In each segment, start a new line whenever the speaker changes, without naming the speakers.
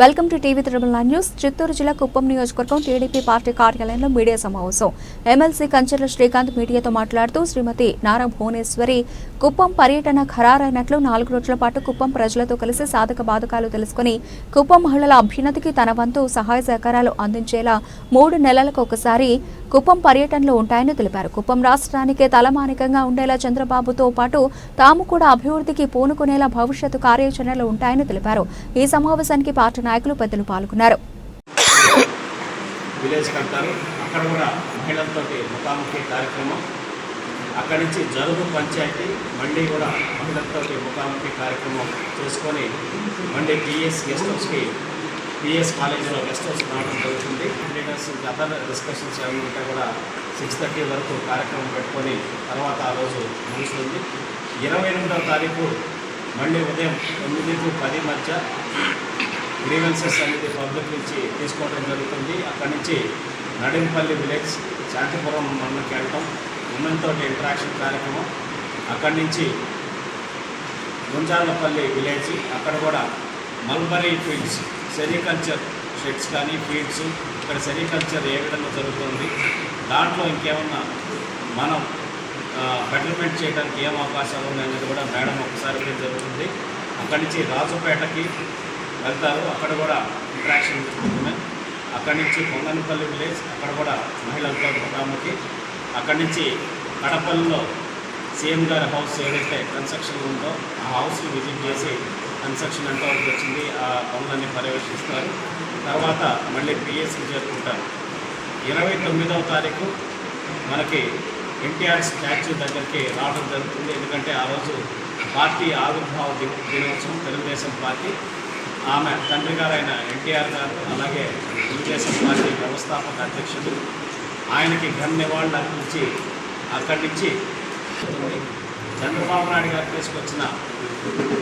Welcome to TV triple nine news. Chittoor జిల్లా కుప్పం నియోజకవర్గం TDP party కార్యాలయంలో మీడియా సమావేశం. ఎమ్మెల్సీ కంచెల శ్రీకాంత్ మీడియాతో మాట్లాడుతూ శ్రీమతి నారా భువనేశ్వరి కుప్పం పర్యటన ఖరారైనట్లు నాలుగు రోజుల పాటు కుప్పం ప్రజలతో కలిసి సాధక బాధకాలు తెలుసుకుని కుప్పం మహిళల అభ్యున్నతికి తన వంతు సహాయ సహకారాలు అందించేలా మూడు నెలలకు ఒకసారి కుప్పం పర్యటనలో ఉంటాయని తెలిపారు. కుప్పం రాష్ట్రానికే తలమానికంగా ఉండేలా చంద్రబాబుతో పాటు తాము కూడా అభివృద్ధికి పూనుకునేలా భవిష్యత్తు కార్యాచరణలు ఉంటాయని తెలిపారు. ఈ సమావేశానికి పార్టీ నాయకులు పెద్దలు పాల్గొన్నారు.
విలేజ్ కడతారు అక్కడ కూడా మహిళలతో ముఖాముఖి కార్యక్రమం. అక్కడి నుంచి జరుగు పంచాయతీ మళ్ళీ కూడా మహిళలతో ముఖాముఖి కార్యక్రమం చేసుకొని మళ్ళీ పిఎస్ గెస్ట్ హౌస్కి పిఎస్ కాలేజీలో గెస్ట్ హౌస్ రావడం జరుగుతుంది. లీడర్స్ అదర్ డిస్కషన్స్ ఏమైనా ఉంటే కూడా సిక్స్ థర్టీ వరకు కార్యక్రమం పెట్టుకొని తర్వాత ఆ రోజు ముగుస్తుంది. ఇరవై ఎనిమిదవ తారీఖు మళ్ళీ ఉదయం తొమ్మిది టు పది మధ్య గ్రీవెన్సెస్ అనేది పబ్లిక్ నుంచి తీసుకోవడం జరుగుతుంది. అక్కడి నుంచి నడింపల్లి విలేజ్ శాంతిపురం మండలికి వెళ్ళటం ఉమెన్తో ఇంటరాక్షన్ కార్యక్రమం అక్కడి నుంచి గుంజాలపల్లి విలేజ్ అక్కడ కూడా మల్బరీ ఫీల్డ్స్ సెరికల్చర్ షెడ్స్ కానీ ఫీల్డ్స్ ఇక్కడ సెరికల్చర్ ఏ విధంగా జరుగుతుంది దాంట్లో ఇంకేమన్నా మనం బెటర్మెంట్ చేయడానికి ఏం అవకాశాలు ఉన్నాయనేది కూడా మేడం ఒకసారి జరుగుతుంది అక్కడి నుంచి రాజుపేటకి వెళ్తారు. అక్కడ కూడా ఇంట్రాక్షన్ ఉంటుంది అక్కడి నుంచి పొంగనపల్లి విలేజ్ అక్కడ కూడా మహిళలతో ముఖాముఖి అక్కడి నుంచి కడపల్లిలో సీఎం గారి హౌస్ ఏదైతే కన్స్ట్రక్షన్ ఉందో ఆ హౌస్ని విజిట్ చేసి కన్స్ట్రక్షన్ ఎంతవరకు వచ్చింది ఆ పనులన్నీ పర్యవేక్షిస్తారు. తర్వాత మళ్ళీ పిఎస్కి చేరుకుంటారు. ఇరవై తొమ్మిదవ తారీఖు మనకి ఎన్టీఆర్ స్టాచ్యూ దగ్గరికి రావడం జరుగుతుంది. ఎందుకంటే ఆ రోజు పార్టీ ఆవిర్భావ దినోత్సవం తెలుగుదేశం పార్టీ ఆమె తండ్రి గారైన ఎన్టీఆర్ గారు అలాగే తెలుగుదేశం పార్టీ వ్యవస్థాపక అధ్యక్షుడు ఆయనకి ఘన నివాళులు అర్పించి అక్కడి నుంచి చంద్రబాబు నాయుడు గారు తీసుకొచ్చిన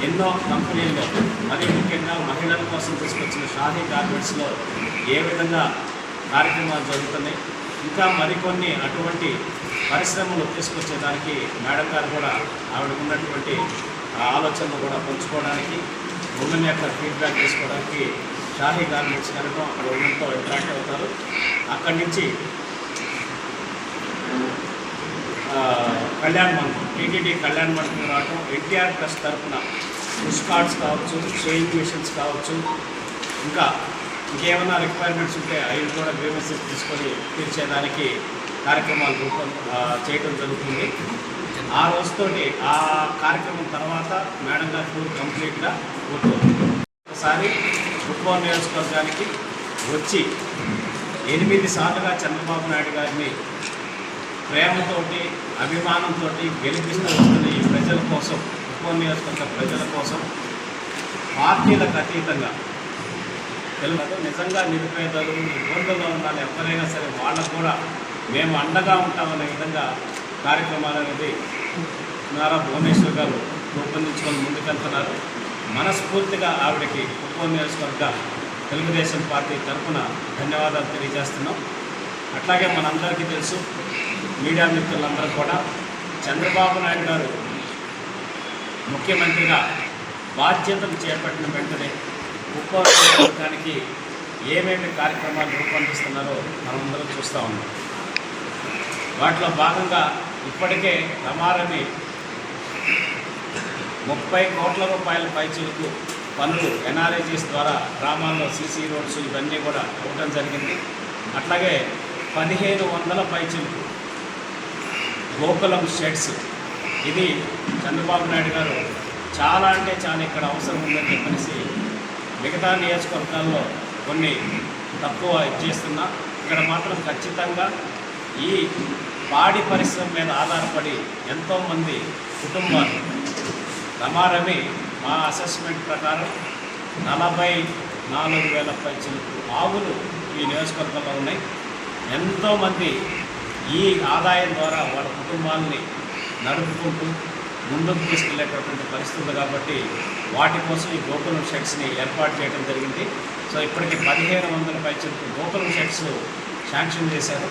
ఎన్నో కంపెనీల్లో మరీ ముఖ్యంగా మహిళల కోసం తీసుకొచ్చిన షాదీ గార్మెంట్స్లో ఏ విధంగా కార్యక్రమాలు జరుగుతున్నాయి ఇంకా మరికొన్ని అటువంటి పరిశ్రమలు తీసుకొచ్చేదానికి మేడం గారు కూడా ఆవిడకున్నటువంటి ఆలోచనలు కూడా పంచుకోవడానికి ఉమెన్ యొక్క ఫీడ్బ్యాక్ తీసుకోవడానికి షాహీ గార్మెంట్స్ కనుక అక్కడ ఉమెన్తో ఇంటరాక్ట్ అవుతారు. అక్కడి నుంచి కళ్యాణ్ మండపం టీటీడీ కళ్యాణ్ మండపం రావటం ఎన్టీఆర్ ట్రస్ట్ తరఫున పుష్ కార్డ్స్ కావచ్చు షేయింగ్ మిషన్స్ కావచ్చు ఇంకా ఇంకేమైనా రిక్వైర్మెంట్స్ ఉంటే అవి కూడా గ్రీవెన్సెస్ తీసుకొని తీర్చేదానికి కార్యక్రమాలు రూపం చేయడం జరుగుతుంది. ఆ రోజుతో ఆ కార్యక్రమం తర్వాత మేడం గారి టూర్ కంప్లీట్గా ఒకసారి ఫుట్బాల్ నియోజకవర్గానికి వచ్చి ఎనిమిది సార్లుగా చంద్రబాబు నాయుడు గారిని ప్రేమతోటి అభిమానంతో గెలిపిస్తూ వస్తున్న ఈ ప్రజల కోసం ఉప్పం నియోజకవర్గ ప్రజల కోసం పార్టీలకు అతీతంగా తెలుగు నిజంగా నిరుపేదలు ఇబ్బందుల్లో ఉండాలి ఎవరైనా సరే వాళ్ళకు కూడా మేము అండగా ఉంటామనే విధంగా కార్యక్రమాలు అనేది నారా భువనేశ్వర్ గారు రూపొందించుకొని ముందుకెళ్తున్నారు. మనస్ఫూర్తిగా ఆవిడకి ఉప్పం నియోజకవర్గ తెలుగుదేశం పార్టీ తరఫున ధన్యవాదాలు తెలియజేస్తున్నాం. అట్లాగే మనందరికీ తెలుసు మీడియా మిత్రులందరూ కూడా చంద్రబాబు నాయుడు గారు ముఖ్యమంత్రిగా బాధ్యతలు చేపట్టిన వెంటనే ఉపవర్గానికి ఏమేమి కార్యక్రమాలు రూపొందిస్తున్నారో మనమందరం చూస్తూ ఉన్నాం. వాటిలో భాగంగా ఇప్పటికే రమారమి ముప్పై కోట్ల రూపాయల పైచీలకు పనులు ఎన్ఆర్ఐజీస్ ద్వారా గ్రామాల్లో సీసీ రోడ్స్ ఇవన్నీ కూడా ఇవ్వడం జరిగింది. అట్లాగే పదిహేను వందల పైచీలకు గోకులం షెడ్స్. ఇది చంద్రబాబు నాయుడు గారు చాలా అంటే చాలా ఇక్కడ అవసరం ఉందని చెప్పేసి మిగతా నియోజకవర్గాల్లో కొన్ని తక్కువ ఇచ్చేస్తున్నా ఇక్కడ మాత్రం ఖచ్చితంగా ఈ పాడి పరిశ్రమ మీద ఆధారపడి ఎంతోమంది కుటుంబాలు రమారమి మా అసెస్మెంట్ ప్రకారం నలభై నాలుగు వేల పైచలు ఆవులు ఈ నియోజకవర్గంలో ఉన్నాయి. ఎంతోమంది ఈ ఆదాయం ద్వారా వాళ్ళ కుటుంబాలని నడుపుకుంటూ ముందుకు తీసుకెళ్ళేటటువంటి పరిస్థితులు కాబట్టి వాటి కోసం ఈ గోకులం షెడ్స్ని ఏర్పాటు చేయడం జరిగింది. సో ఇప్పటికి పదిహేను వందల పైచలకు గోకులం షెడ్స్ శాంక్షన్ చేశారు.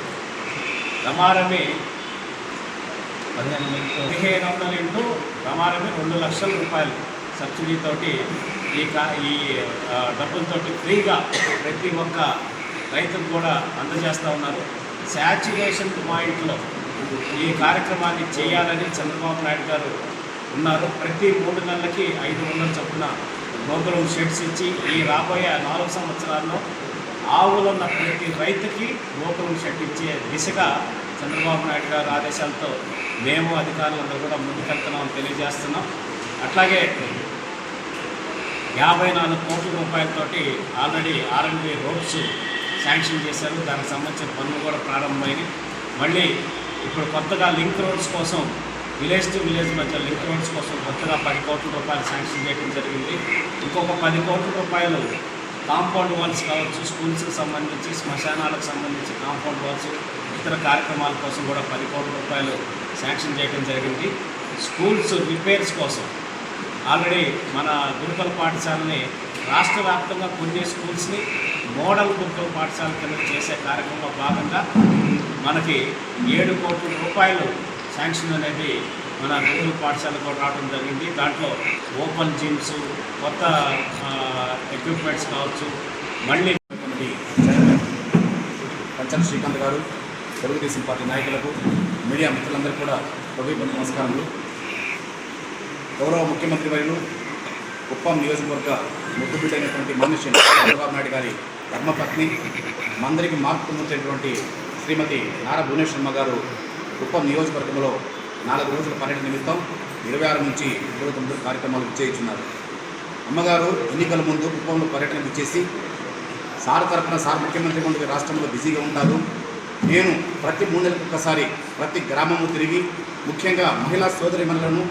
రమారమి పదిహేను పదిహేను వందల ఇంటూ రమారమి రెండు లక్షల రూపాయలు. సబ్సిడీతోటి ఈ కా ఈ డబ్బులతోటి ఫ్రీగా ప్రతి ఒక్క రైతుకు కూడా అందజేస్తూ ఉన్నారు. శాచ్యురేషన్ పాయింట్లో ఈ కార్యక్రమాన్ని చేయాలని చంద్రబాబు నాయుడు గారు ఉన్నారు. ప్రతి మూడు నెలలకి ఐదు వందల చొప్పున గోకులం షెడ్స్ ఇచ్చి ఈ రాబోయే నాలుగు సంవత్సరాల్లో ఆవులున్న ప్రతి రైతుకి గోకులం షెడ్ ఇచ్చే దిశగా చంద్రబాబు నాయుడు గారి ఆదేశాలతో మేము అధికారులందరూ కూడా ముందుకెళ్తున్నామని తెలియజేస్తున్నాం. అట్లాగే యాభై నాలుగు కోట్ల రూపాయలతోటి ఆల్రెడీ ఆర్ఎండ్బి రోడ్స్ శాంక్షన్ చేశారు. దానికి సంబంధించిన పనులు కూడా ప్రారంభమైనవి మళ్ళీ ఇప్పుడు కొత్తగా లింక్ రోడ్స్ కోసం విలేజ్ టు విలేజ్ మధ్య లింక్ రోడ్స్ కోసం కొత్తగా పది కోట్ల రూపాయలు శాంక్షన్ చేయడం జరిగింది. ఇంకొక పది కోట్ల రూపాయలు కాంపౌండ్ వాల్స్ కావచ్చు స్కూల్స్కి సంబంధించి శ్మశానాలకు సంబంధించి కాంపౌండ్ వాల్స్ ఇతర కార్యక్రమాల కోసం కూడా పది కోట్ల రూపాయలు శాంక్షన్ చేయడం జరిగింది. స్కూల్స్ రిపేర్స్ కోసం. ఆల్రెడీ మన గురుకుల పాఠశాలని రాష్ట్ర వ్యాప్తంగా కొన్ని స్కూల్స్ని మోడల్ గురుకుల పాఠశాల కింద చేసే కార్యక్రమంలో భాగంగా మనకి ఏడు కోట్ల రూపాయలు శాంక్షన్ అనేది మన గురుకుల పాఠశాలకు రావడం జరిగింది. దాంట్లో ఓపెన్ జిమ్స్ కొత్త ఎక్విప్మెంట్స్ కావచ్చు మళ్ళీ
ఉన్నటువంటి శ్రీకాంత్ గారు తెలుగుదేశం పార్టీ నాయకులకు మీడియా మిత్రులందరూ కూడా ప్రభుత్వ నమస్కారములు. గౌరవ ముఖ్యమంత్రి వర్యులు కుప్పం నియోజకవర్గ ముద్దుబిడ్డైనటువంటి మనిషి చంద్రబాబు నాయుడు గారి ధర్మపత్ని మందరికి మార్పు పొందుతున్నటువంటి శ్రీమతి నారా భువనేశ్వర్మ గారు కుప్పం నియోజకవర్గంలో నాలుగు రోజుల పర్యటన నిమిత్తం ఇరవై ఆరు నుంచి ఇరవై తొమ్మిది కార్యక్రమాలు విచ్చేయించున్నారు. అమ్మగారు ఎన్నికల ముందు కుప్పంలో పర్యటన ఇచ్చేసి సార్ తరపున సార్ ముఖ్యమంత్రి ముందు రాష్ట్రంలో బిజీగా ఉంటారు. నేను ప్రతి మూడు నెలలకు ఒకసారి ప్రతి గ్రామము తిరిగి ముఖ్యంగా మహిళా సోదరిమణులను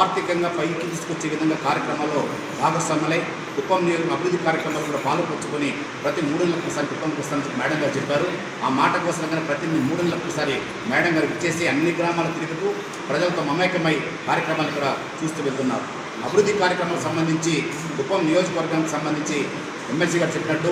ఆర్థికంగా పైకి తీసుకొచ్చే విధంగా కార్యక్రమాల్లో భాగస్వాములై కుప్పం నియోజక అభివృద్ధి కార్యక్రమాలు కూడా పాల్పంచుకొని ప్రతి మూడు నెలలకు ఒకసారి కుప్పంకి వస్తానని మేడం గారు చెప్పారు. ఆ మాట కోసంగానే ప్రతి మూడు నెలలకు ఒకసారి మేడం గారు ఇచ్చేసి అన్ని గ్రామాలు తిరుగుతూ ప్రజలతో మమేకమై కార్యక్రమాలు కూడా చూస్తూ వెళ్తున్నారు. అభివృద్ధి కార్యక్రమాలకు సంబంధించి కుప్పం నియోజకవర్గానికి సంబంధించి ఎమ్మెల్సీ గారు చెప్పినట్టు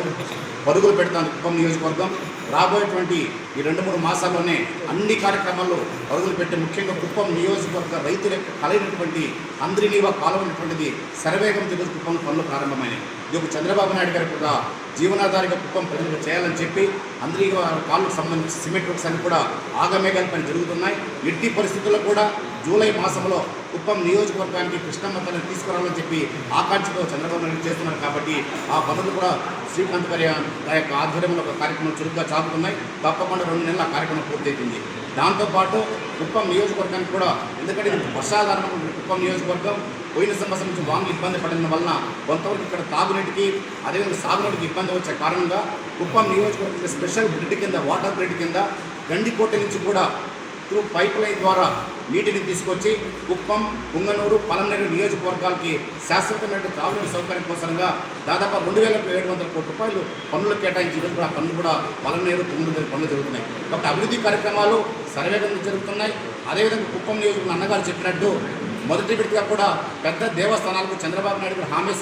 పరుగులు పెడతాను కుప్పం నియోజకవర్గం. రాబోయేటువంటి ఈ రెండు మూడు మాసాల్లోనే అన్ని కార్యక్రమాల్లో అరుగులు పెట్టి ముఖ్యంగా కుప్పం నియోజకవర్గ రైతులకు కలైనటువంటి అంద్రినీవ కాలమైనటువంటిది శరవేగం తెలుగు కుప్పం పనులు ప్రారంభమైనవి ఇది ఒక చంద్రబాబు నాయుడు గారు కూడా జీవనాధారిగా కుప్పం ప్రజలకు చేయాలని చెప్పి అందరి కాళ్ళకు సంబంధించి సిమెంట్ వర్క్స్ అన్ని కూడా ఆగమేఘాలు పని జరుగుతున్నాయి. ఎట్టి పరిస్థితుల్లో కూడా జూలై మాసంలో కుప్పం నియోజకవర్గానికి కృష్ణమ్మ తల్లిని తీసుకురావాలని చెప్పి ఆకాంక్షతో చంద్రబాబు నాయుడు చేస్తున్నారు కాబట్టి ఆ పనులు కూడా శ్రీకాంత్ గారి యొక్క ఆధ్వర్యంలో ఒక కార్యక్రమం చురుగ్గా సాగుతున్నాయి. తప్పకుండా రెండు నెలల కార్యక్రమం పూర్తయితుంది. దాంతోపాటు కుప్పం నియోజకవర్గానికి కూడా ఎందుకంటే వర్షాధారణ కుప్పం నియోజకవర్గం పోయిన సంవత్సరం నుంచి వాంగ్లు ఇబ్బంది పడిన వలన కొంతవరకు ఇక్కడ తాగునీటికి అదేవిధంగా సాగునీటికి ఇబ్బంది వచ్చే కారణంగా కుప్పం నియోజకవర్గం స్పెషల్ గ్రిడ్ కింద వాటర్ గ్రిడ్ కింద గండికోట నుంచి కూడా త్రూ పైప్ లైన్ ద్వారా నీటిని తీసుకొచ్చి కుప్పం పుంగనూరు పలమనేరు నియోజకవర్గాలకి శాశ్వతమైన తాగునీటి సౌకర్యం కోసంగా దాదాపు రెండు వేల ఏడు వందల కోట్ల రూపాయలు పనులు కేటాయించి ఈరోజు కూడా పనులు కూడా పలమనేరు పుంగనూరు పనులు జరుగుతున్నాయి. కాబట్టి అభివృద్ధి కార్యక్రమాలు సర్వేగంగా జరుగుతున్నాయి. అదేవిధంగా కుప్పం నియోజకవర్గం అన్నగారు చెప్పినట్టు మొదటి విడతగా కూడా పెద్ద దేవస్థానాలకు చంద్రబాబు నాయుడు గారు హామీ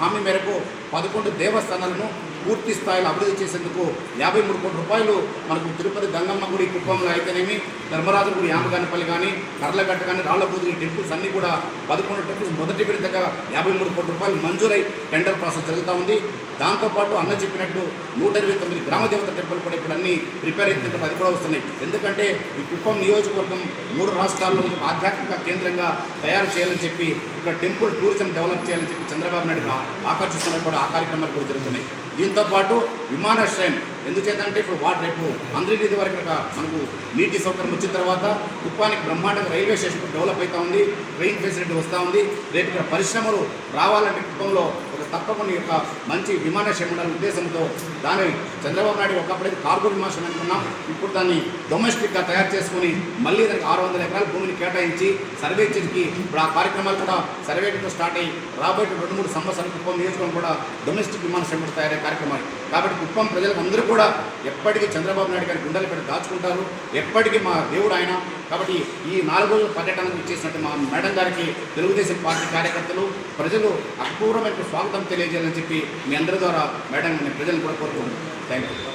హామీ మేరకు పదకొండు దేవస్థానాలను పూర్తి స్థాయిలో అభివృద్ధి చేసేందుకు యాభై మూడు కోట్ల రూపాయలు మనకు తిరుపతి గంగమ్మ గుడి కుప్పంలో అయితేనేమి ధర్మరాజు గుడి యామగానిపల్లి కానీ కర్లగట్ట కానీ రాళ్ళబూది టెంపుల్స్ అన్నీ కూడా పదకొండు టెంపుల్స్ మొదటి విడతగా యాభై మూడు కోట్ల రూపాయలు మంజూరై టెండర్ ప్రాసెస్ జరుగుతూ ఉంది. దాంతోపాటు అన్న చెప్పినట్టు నూట ఇరవై తొమ్మిది గ్రామ దేవత టెంపుల్ కూడా ఇప్పుడు అన్ని ప్రిపేర్ అవుతుంటే అది కూడా వస్తున్నాయి. ఎందుకంటే ఈ కుప్పం నియోజకవర్గం మూడు రాష్ట్రాల్లో ఆధ్యాత్మిక కేంద్రంగా తయారు చేయాలని చెప్పి ఇక్కడ టెంపుల్ టూరిజం డెవలప్ చేయాలని చెప్పి చంద్రబాబు నాయుడు ఆకర్షిస్తున్న కూడా ఆ కార్యక్రమాలు కూడా జరుగుతున్నాయి. దీంతోపాటు విమానాశ్రయం ఎందుచేతంటే ఇప్పుడు వాటి రేపు అందరి వరకు మనకు నీటి సౌకర్యం వచ్చిన తర్వాత కుప్పానికి బ్రహ్మాండంగా రైల్వే స్టేషన్ డెవలప్ అవుతా ఉంది. ట్రైన్ ఫెసిలిటీ వస్తూ ఉంది. రేపు ఇక్కడ పరిశ్రమలు రావాలంటే కుప్పంలో తప్పకుండా యొక్క మంచి విమానాశ్రయం ఉండాలనే ఉద్దేశంతో దాన్ని చంద్రబాబు నాయుడు ఒకప్పుడైతే కార్గో విమానాశ్రయం అనుకున్నాం. ఇప్పుడు దాన్ని డొమెస్టిక్గా తయారు చేసుకుని మళ్ళీ దానికి ఆరు వందల ఎకరాల భూమిని కేటాయించి సర్వే చేసి ఇప్పుడు ఆ కార్యక్రమాలు కూడా సర్వేతో స్టార్ట్ అయ్యి రాబోయే రెండు మూడు సంవత్సరాల కుప్పం నియోజకవర్గం కూడా డొమెస్టిక్ విమానాశ్రయం కూడా తయారయ్యే కార్యక్రమాలు. కాబట్టి కుప్పం ప్రజలకు అందరూ కూడా ఎప్పటికీ చంద్రబాబు నాయుడు గారి గుండెలు పెట్టి దాచుకుంటారు. ఎప్పటికీ మా దేవుడు ఆయన కాబట్టి ఈ నాలుగు రోజుల పర్యటనకు ఇచ్చేసినట్టు మా మేడం గారికి తెలుగుదేశం పార్టీ కార్యకర్తలు ప్రజలు అపూర్వమైన స్వాగతం తెలియజేయాలని చెప్పి మీ అందరి ద్వారా మేడం నేను ప్రజలను కూడా కోరుకుంటున్నాను థ్యాంక్ యూ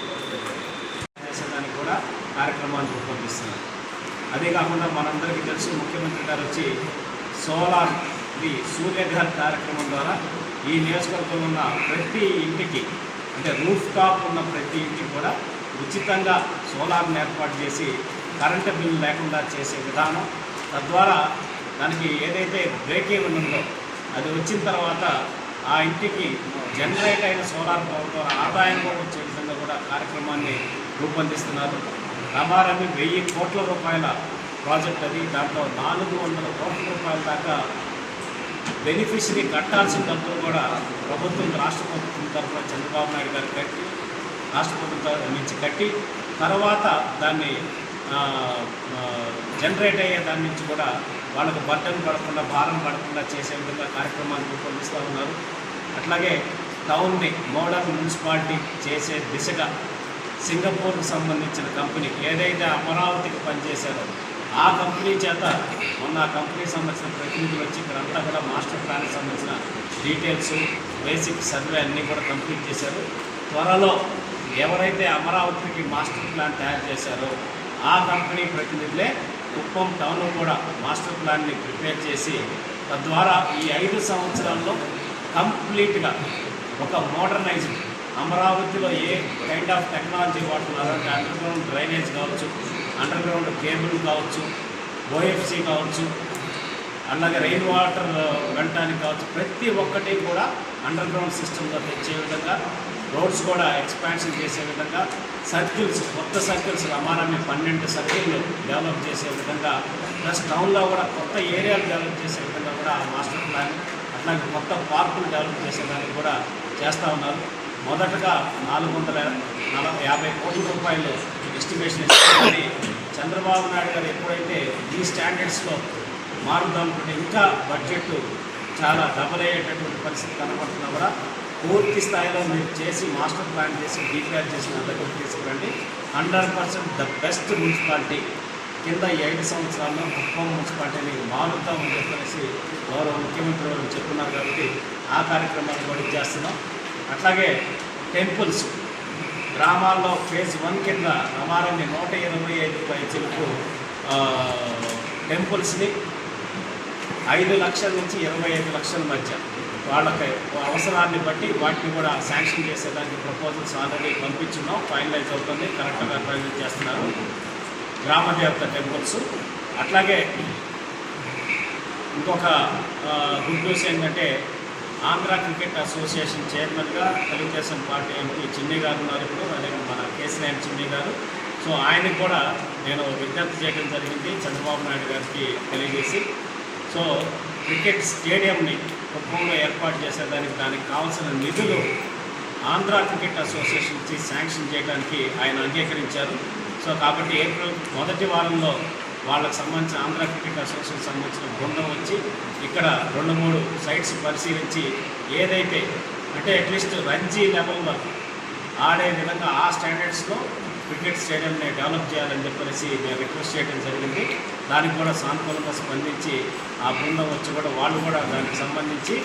కూడా కార్యక్రమాన్ని రూపొందిస్తున్నారు అదే కాకుండా మనందరికీ తెలుసు ముఖ్యమంత్రి గారు వచ్చి సోలార్ ఇది సూర్యఘర్ కార్యక్రమం ద్వారా ఈ నియోజకవర్గంలో ఉన్న ప్రతి ఇంటికి అంటే రూఫ్ టాప్ ఉన్న ప్రతి ఇంటికి కూడా ఉచితంగా సోలార్ని ఏర్పాటు చేసి కరెంటు బిల్లు లేకుండా చేసే విధానం తద్వారా దానికి ఏదైతే బ్రేక్ ఈవెన్ ఉందో అది వచ్చిన తర్వాత ఆ ఇంటికి జనరేట్ అయిన సోలార్ పవర్ ద్వారా ఆదాయం కూడా వచ్చే విధంగా కూడా కార్యక్రమాన్ని రూపొందిస్తున్నారు. రమారమి వెయ్యి కోట్ల రూపాయల ప్రాజెక్ట్ అది. దాంట్లో నాలుగు వందల కోట్ల రూపాయల దాకా బెనిఫిషరీ కట్టాల్సిన డబ్బులు కూడా ప్రభుత్వం రాష్ట్ర ప్రభుత్వం తరఫున చంద్రబాబు నాయుడు గారు కట్టి రాష్ట్ర ప్రభుత్వం నుంచి కట్టి తర్వాత దాన్ని జనరేట్ అయ్యే దాని నుంచి కూడా వాళ్ళకు బట్టన్ పడకుండా భారం పడకుండా చేసే విధంగా కార్యక్రమాన్ని రూపొందిస్తూ ఉన్నారు. అట్లాగే టౌన్ని మోడర్న్ మున్సిపాలిటీ చేసే దిశగా సింగపూర్కు సంబంధించిన కంపెనీ ఏదైతే అమరావతికి పనిచేశారో ఆ కంపెనీ చేత మొన్న ఆ కంపెనీకి సంబంధించిన ప్రతినిధులు వచ్చి ఇక్కడంతా కూడా మాస్టర్ ప్లాన్కి సంబంధించిన డీటెయిల్స్ బేసిక్ సర్వే అన్నీ కూడా కంప్లీట్ చేశారు. త్వరలో ఎవరైతే అమరావతికి మాస్టర్ ప్లాన్ తయారు చేశారో ఆ కంపెనీ ప్రతినిధులే కుప్పం టౌన్ కూడా మాస్టర్ ప్లాన్ని ప్రిపేర్ చేసి తద్వారా ఈ ఐదు సంవత్సరాల్లో కంప్లీట్గా ఒక మోడర్నైజ్డ్ అమరావతిలో ఏ కైండ్ ఆఫ్ టెక్నాలజీ వాడుతున్నారో అంటే అండర్గ్రౌండ్ డ్రైనేజ్ కావచ్చు అండర్గ్రౌండ్ కేబుల్ కావచ్చు ఓఎఫ్సి కావచ్చు అలాగే రెయిన్ వాటర్ uh, వెళ్ళటానికి కావచ్చు ప్రతి ఒక్కటి కూడా అండర్ గ్రౌండ్ సిస్టంలో తెచ్చే విధంగా రోడ్స్ కూడా ఎక్స్పాన్షన్ చేసే విధంగా సర్కిల్స్ కొత్త సర్కిల్స్ రమారాన్ని పన్నెండు సర్కిల్ డెవలప్ చేసే విధంగా ప్లస్ టౌన్లో కూడా కొత్త ఏరియాలు డెవలప్ చేసే విధంగా కూడా ఆ మాస్టర్ ప్లాన్ అట్లాగే కొత్త పార్కులు డెవలప్ చేసేదానికి కూడా చేస్తూ ఉన్నారు. మొదటగా నాలుగు వందల నలభై యాభై కోట్ల రూపాయలు ఎస్టిమేషన్ ఇస్తామని చంద్రబాబు నాయుడు గారు ఎప్పుడైతే ఈ స్టాండర్డ్స్లో మారుదామనుకుంటే ఇంకా బడ్జెట్ చాలా డబల్ అయ్యేటటువంటి పరిస్థితి కనబడుతున్నా కూడా పూర్తి స్థాయిలో మీరు చేసి మాస్టర్ ప్లాన్ చేసి డీక్లేర్ చేసిన నా తీసుకురండి. Hundred percent the best municipality కింద ఐదు సంవత్సరాల్లో కుప్పం మున్సిపాలిటీని మారుతామని చెప్పేసి గౌరవ ముఖ్యమంత్రి వారు చెప్తున్నారు కాబట్టి ఆ కార్యక్రమాన్ని కూడా చేస్తున్నాం. అట్లాగే టెంపుల్స్ గ్రామాల్లో ఫేజ్ వన్ కింద రమారాన్ని నూట ఇరవై ఐదు పైచలకు టెంపుల్స్ని ఐదు లక్షల నుంచి ఇరవై ఐదు లక్షల మధ్య వాళ్ళకి అవసరాన్ని బట్టి వాటిని కూడా శాంక్షన్ చేసేదానికి ప్రపోజల్స్ ఆల్రెడీ పంపించున్నాం. ఫైనలైజ్ అవుతుంది. కరెక్ట్గా ప్రజెంట్ చేస్తున్నారు. గ్రామ దేవత టెంపుల్స్. అట్లాగే ఇంకొక గుడ్ న్యూస్ ఏంటంటే ఆంధ్ర క్రికెట్ అసోసియేషన్ చైర్మన్గా తెలుగుదేశం పార్టీ ఎంపీ చిన్ని గారు ఉన్నారు ఇప్పుడు. అదే మన కేసీఆర్ చిన్ని గారు. సో ఆయనకు కూడా నేను విజ్ఞప్తి చేయడం జరిగింది. చంద్రబాబు నాయుడు గారికి తెలియజేసి. సో క్రికెట్ స్టేడియంని కుప్పంలో ఏర్పాటు చేసేదానికి దానికి కావాల్సిన నిధులు ఆంధ్ర క్రికెట్ అసోసియేషన్ నుంచి శాంక్షన్ చేయడానికి ఆయన అంగీకరించారు. సో కాబట్టి ఏప్రిల్ మొదటి వారంలో వాళ్ళకి సంబంధించిన ఆంధ్ర క్రికెట్ అసోసియేషన్ సంబంధించిన బృందం వచ్చి ఇక్కడ రెండు మూడు సైట్స్ పరిశీలించి ఏదైతే అంటే అట్లీస్ట్ రంజీ లెవెల్లో ఆడే విధంగా ఆ స్టాండర్డ్స్లో క్రికెట్ స్టేడియంని డెవలప్ చేయాలని చెప్పేసి నేను రిక్వెస్ట్ చేయడం జరిగింది. దానికి కూడా సానుకూలంగా స్పందించి ఆ బృందం వచ్చి కూడా వాళ్ళు కూడా దానికి సంబంధించి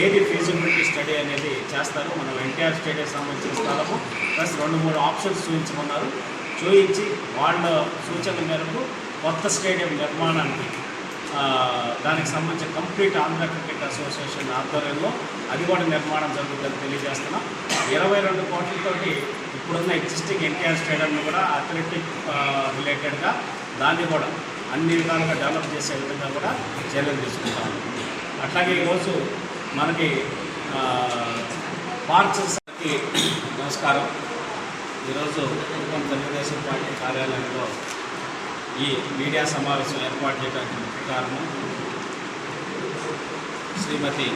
ఏది ఫీజిబిలిటీ స్టడీ అనేది చేస్తారు మనం ఎన్టీఆర్ స్టేడియం సంబంధించిన స్థలము ప్లస్ రెండు మూడు ఆప్షన్స్ చూపించమన్నారు చూపించి వాళ్ళ సూచనల మేరకు కొత్త స్టేడియం నిర్మాణానికి దానికి సంబంధించిన కంప్లీట్ ఆంధ్ర క్రికెట్ అసోసియేషన్ ఆధ్వర్యంలో అది కూడా నిర్మాణం జరుగుతుందని తెలియజేస్తున్నాం. ఇరవై రెండు కోట్లతోటి ఇప్పుడున్న ఎగ్జిస్టింగ్ ఎన్టీఆర్ స్టేడియంను కూడా అథ్లెటిక్ రిలేటెడ్గా దాన్ని కూడా అన్ని విధాలుగా డెవలప్ చేసే విధంగా కూడా చర్యలు తీసుకుంటాం. అట్లాగే ఈరోజు మనకి పార్క్స్కి నమస్కారం. ఈరోజు తెలుగుదేశం పార్టీ కార్యాలయంలో ఈ మీడియా సమావేశం ఏర్పాటు చేయడానికి ముఖ్య కారణం శ్రీమతి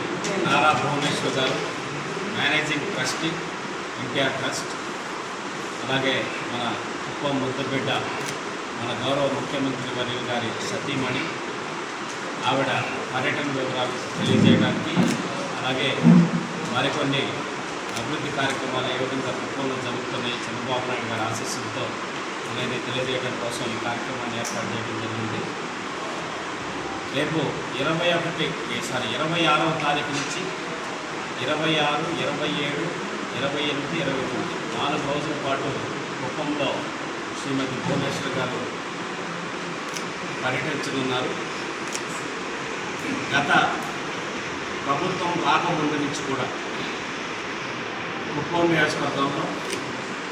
నారా భువనేశ్వర్ గారు మేనేజింగ్ ట్రస్టీ ఎన్టీఆర్ ట్రస్ట్ అలాగే మన కుప్పం ముద్దబిడ్డ మన గౌరవ ముఖ్యమంత్రి వర్యులు గారి సతీమణి ఆవిడ పర్యటన వివరాలు తెలియజేయడానికి అలాగే మరికొన్ని అభివృద్ధి కార్యక్రమాలు ఏ విధంగా కుప్పంలో జరుగుతున్నాయి చంద్రబాబు నాయుడు గారి ఆశీస్సులతో అనేది తెలియజేయడం కోసం ఈ కార్యక్రమాన్ని ఏర్పాటు చేయడం జరిగింది. రేపు ఇరవై ఒకటి సారీ ఇరవై ఆరవ తారీఖు నుంచి ఇరవై ఆరు ఇరవై ఏడు ఇరవై ఎనిమిది ఇరవై తొమ్మిది నాలుగు రోజుల పాటు కుప్పంలో శ్రీమతి భువనేశ్వర్ గారు పర్యటించనున్నారు. గత ప్రభుత్వం రాకముందు నుంచి కూడా కుప్పం నియోజకవర్గంలో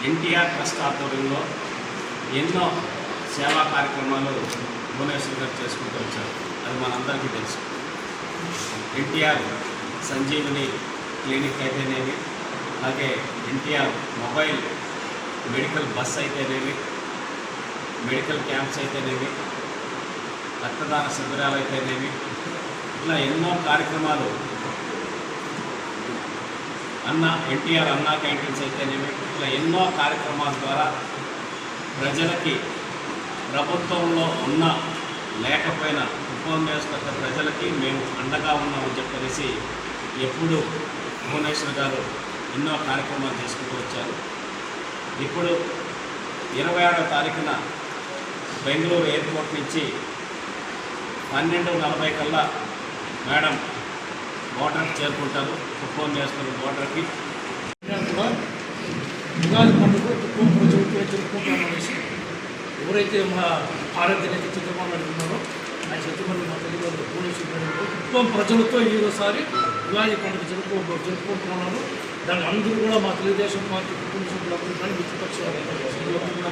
ఎన్టీఆర్ ట్రస్ట్ ఆధ్వర్యంలో ఎన్నో సేవా కార్యక్రమాలు భువనేశ్వర్ గారు చేసుకుంటూ వచ్చారు. అది మనందరికీ తెలుసు. ఎన్టీఆర్ సంజీవుని క్లినిక్ అయితేనేమి అలాగే ఎన్టీఆర్ మొబైల్ మెడికల్ బస్ అయితేనేమి మెడికల్ క్యాంప్స్ అయితేనేమి రక్తదాన శిబిరాలు అయితేనేమి ఇట్లా ఎన్నో కార్యక్రమాలు అన్న ఎన్టీఆర్ అన్నా క్యాంటీన్స్ అయితేనేమి ఇట్లా ఎన్నో కార్యక్రమాల ద్వారా ప్రజలకి ప్రభుత్వంలో ఉన్న లేకపోయినా కుప్పం నియోజకవర్గ ప్రజలకి మేము అండగా ఉన్నామని చెప్పేసి ఎప్పుడు భువనేశ్వర్ గారు ఎన్నో కార్యక్రమాలు చేసుకుంటూ వచ్చారు. ఇప్పుడు ఇరవై ఆరో తారీఖున బెంగళూరు ఎయిర్పోర్ట్ నుంచి పన్నెండు నలభై కల్లా మేడం బోర్డర్కి చేరుకుంటారు. కుప్పం చేస్తున్న బోర్డర్కి
ఉగాది పండుగ కుటుంబ జరుపుకుంటామనేసి ఎవరైతే మా ఆరోగ్య నేత చంద్రబాబు ఉన్నారో ఆ చంద్రబాబు మా తల్లిదండ్రులు పోలీసు కుటుంబ ప్రజలతో ఈరోసారి ఉగాది పండుగ జరుపుకో జరుపుకుంటున్నారు. దాన్ని అందరూ కూడా మా తెలుగుదేశం పార్టీ కుటుంబ సభ్యులందరూ కానీ మిత్రపక్ష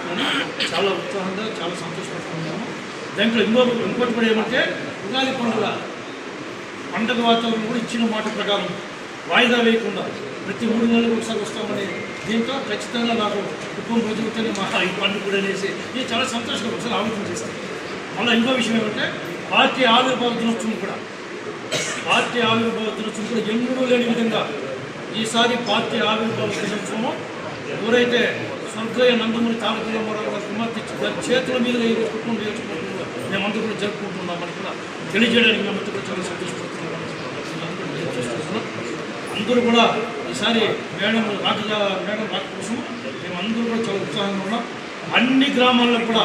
కానీ చాలా ఉత్సాహంగా చాలా సంతోషపడుతున్నాము. దాంట్లో ఇంకో ఇంకోటి కూడా ఏమంటే ఉగాది పండుగ పండగ వాతావరణం కూడా ఇచ్చిన మాట ప్రకారం వాయిదా వేయకుండా ప్రతి మూడు నెలలకు ఒకసారి వస్తామని దీంతో ఖచ్చితంగా నాకు కుటుంబం ప్రజలతోనే మా ఈ పండుగ కూడా అనేసి నేను చాలా సంతోషంగా ఒకసారి ఆలోచన చేస్తాను మళ్ళీ ఇంకో విషయం ఏమంటే పార్టీ ఆవిర్భావ దినోత్సవం కూడా. పార్టీ ఆవిర్భావ దినోత్సవం కూడా ఎన్నడూ లేని విధంగా ఈసారి పార్టీ ఆవిర్భావ దినోత్సవం ఎవరైతే స్వర్గయ్య నందమూరి తారక గారి కుమార్తె చేతుల మీద ఈ కుటుంబం నేర్చుకుంటున్నారో మేమంతా కూడా జరుపుకుంటున్నామని కూడా తెలియజేయడానికి మేమంతా కూడా చాలా సంతోషపడుతున్నాం అందరూ కూడా ఈసారి మేడం రాక మేడం రాక కోసం మేమందరూ కూడా చాలా ఉత్సాహంగా ఉన్నాం. అన్ని గ్రామాల్లో కూడా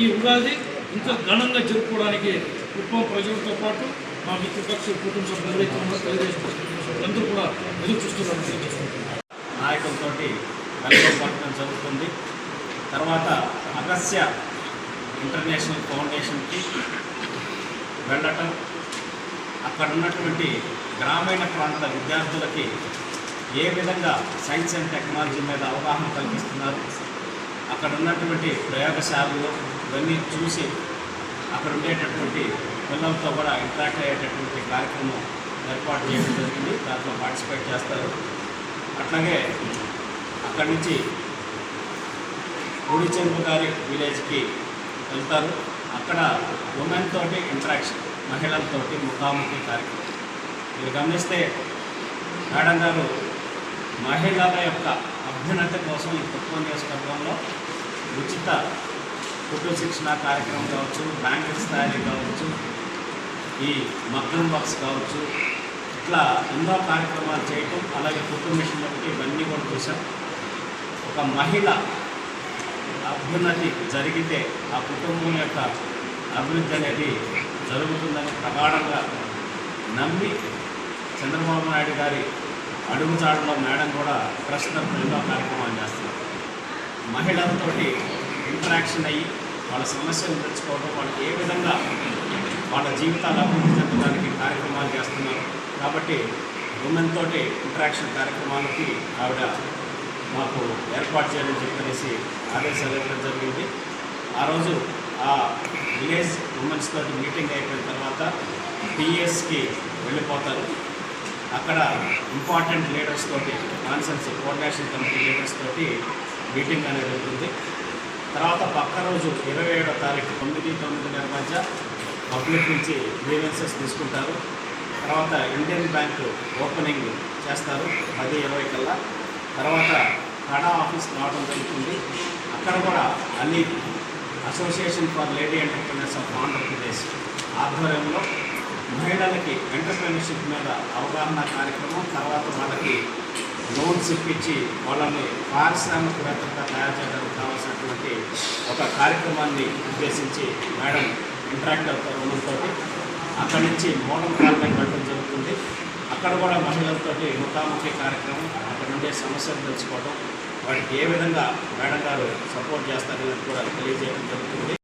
ఈ ఉగాది ఇంకా ఘనంగా జరుపుకోవడానికి కుటుంబ ప్రజలతో పాటు మా మిత్రపక్ష కుటుంబ సభ్యులు ఎవరైతే అందరూ కూడా ఎదురు చూస్తున్నారు. తెలియజేస్తున్నారు
నాయకులతో కలగపడటం జరుగుతుంది. తర్వాత అగస్య ఇంటర్నేషనల్ ఫౌండేషన్కి వెళ్ళటం. అక్కడ ఉన్నటువంటి గ్రామీణ ప్రాంత విద్యార్థులకి ఏ విధంగా సైన్స్ అండ్ టెక్నాలజీ మీద అవగాహన కల్పిస్తున్నారు? అక్కడ ఉన్నటువంటి ప్రయోగశాలలో ఇవన్నీ చూసి అక్కడ ఉండేటటువంటి పిల్లలతో కూడా ఇంటరాక్ట్ అయ్యేటటువంటి కార్యక్రమం ఏర్పాటు చేయడం జరిగింది. దాంట్లో పార్టిసిపేట్ చేస్తారు. అట్లాగే అక్కడి నుంచి గుడిచెంపు గారి విలేజ్కి వెళ్తారు. అక్కడ ఉమెన్ తోటి ఇంటరాక్షన్ మహిళలతోటి ముఖాముఖి కార్యక్రమం. మీరు గమనిస్తే మేడం గారు మహిళల యొక్క అభ్యున్నతి కోసం ఈ కుటుంబ నియోజకవర్గంలో ఉచిత కుటుంబ శిక్షణ కార్యక్రమం కావచ్చు బ్యాంకెట్స్ తయారీ కావచ్చు ఈ మగ్గం బాక్స్ కావచ్చు ఇట్లా ఎన్నో కార్యక్రమాలు చేయటం అలాగే కుటుంబ మిషన్ ఒకటి ఇవన్నీ కూడా చూసాం ఒక మహిళ అభ్యున్నతి జరిగితే ఆ కుటుంబం యొక్క అభివృద్ధి అనేది జరుగుతుందని ప్రగాఢంగా నమ్మి చంద్రబాబు నాయుడు గారి అడుగుజాడలో మేడం కూడా ప్రశ్న తరఫున కార్యక్రమాలు చేస్తున్నారు. మహిళలతోటి ఇంటరాక్షన్ అయ్యి వాళ్ళ సమస్యలు తెచ్చుకోవడం వాళ్ళకి ఏ విధంగా వాళ్ళ జీవితాలు అభివృద్ధి చెందడానికి కార్యక్రమాలు చేస్తున్నారు. కాబట్టి ఉమెన్ తోటి ఇంటరాక్షన్ కార్యక్రమాలకి ఆవిడ మాకు ఏర్పాటు చేయడం చెప్పనేసి ఆదేశాలు ఇవ్వడం జరిగింది. ఆ రోజు ఆ విలేజ్ ఉమెన్స్ తోటి మీటింగ్ అయిపోయిన తర్వాత పిఎస్కి వెళ్ళిపోతారు. అక్కడ ఇంపార్టెంట్ లీడర్స్ తోటి కాన్సెన్స్ కోఆర్డినేషన్ కమిటీ లీడర్స్ తోటి మీటింగ్ అనేది ఉంటుంది తర్వాత పక్క రోజు ఇరవై ఏడో తారీఖు తొమ్మిది తొమ్మిదిన్నర మధ్య పబ్లిక్ నుంచి గ్రీవెన్సెస్ తీసుకుంటారు. తర్వాత ఇండియన్ బ్యాంక్ ఓపెనింగ్ చేస్తారు పది ఇరవై కల్లా. తర్వాత కడా ఆఫీస్ రావడం జరుగుతుంది. అక్కడ కూడా అన్ని association for lady entrepreneurs of Andhra Pradesh ఆధ్వర్యంలో మహిళలకి ఎంటర్ప్రినర్షిప్ మీద అవగాహన కార్యక్రమం తర్వాత వాళ్ళకి లోన్స్ ఇప్పించి వాళ్ళని పారిశ్రామికవేత్తగా తయారు చేయడానికి కావాల్సినటువంటి ఒక కార్యక్రమాన్ని ఉద్దేశించి మేడం ఇంటరాక్ట్ అవుతారు ఉన్నతోటి అక్కడి నుంచి మోడల్ కాలనీ కట్టడం జరుగుతుంది. అక్కడ కూడా మహిళలతోటి ముఖాముఖి కార్యక్రమం అక్కడ ఉండే సమస్యలు తెలుసుకోవడం వాటికి ఏ విధంగా మేడం గారు సపోర్ట్ చేస్తారనేది కూడా తెలియజేయడం జరుగుతుంది.